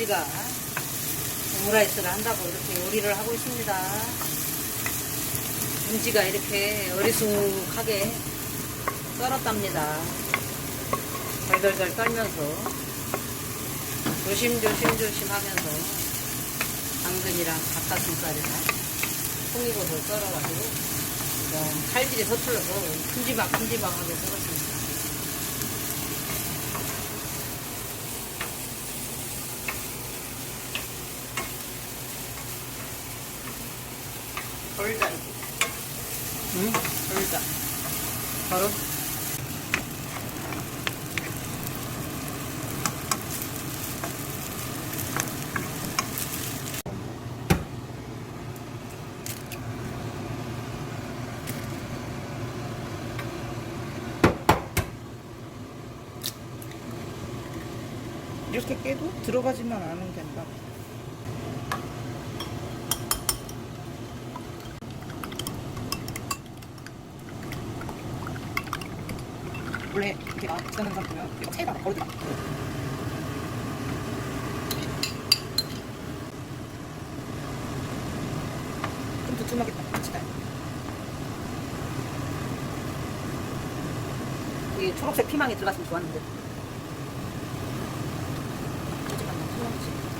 은지가 오므라이스를 한다고 이렇게 요리를 하고 있습니다. 은지가 이렇게 어리숙하게 썰었답니다. 덜덜덜 떨면서 조심조심조심 하면서 당근이랑 닭가슴살이랑 송이버섯 썰어가지고 좀 칼질이 서툴러서 큼지막 큼지막하게 썰었습니다. 덜자 이거. 응? 덜자. 바로? 이렇게 깨도 들어가지만 않으면 된다. 원래 이렇게 아, 지나는 사람 보면 이거 체에다가 버리더라. 좀 두툼하겠다. 다이 초록색 피망이 들어갔으면 좋았는데.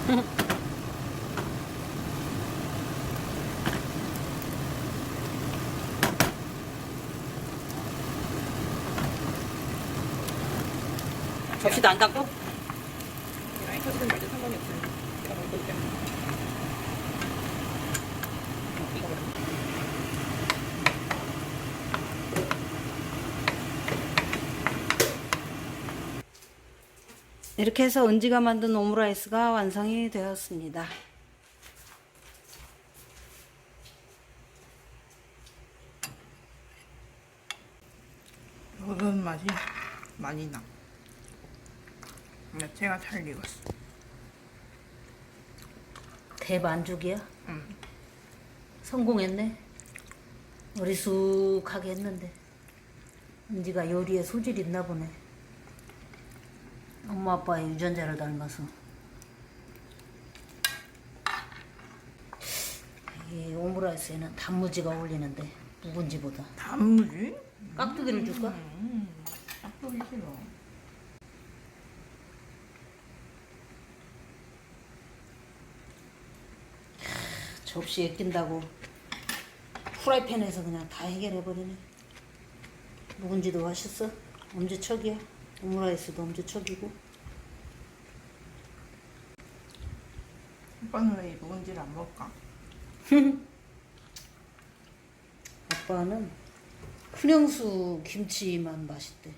잠깐만, 접시도 안 닦고? 아니 터지든 말든 상관이 없어요. 내가 먹을 거기 때문에. 어, 이거 먹어. 이렇게 해서 은지가 만든 오므라이스가 완성이 되었습니다. 먹은 맛이 많이 나. 야채가 잘 익었어. 대만족이야? 응. 성공했네. 어리숙하게 했는데. 은지가 요리에 소질이 있나 보네. 엄마 아빠의 유전자를 닮아서. 이 오므라이스에는 단무지가 어울리는데 묵은지보다. 단무지? 깍두기를 줄까? 음, 깍두기 싫어. 접시에 낀다고 프라이팬에서 그냥 다 해결해버리네. 묵은지도 맛있어? 엄지척이야. 오므라이스도 엄지척이고. 오빠는 왜 묵은지를 안 먹을까? 아빠는 큰형수 김치만 맛있대.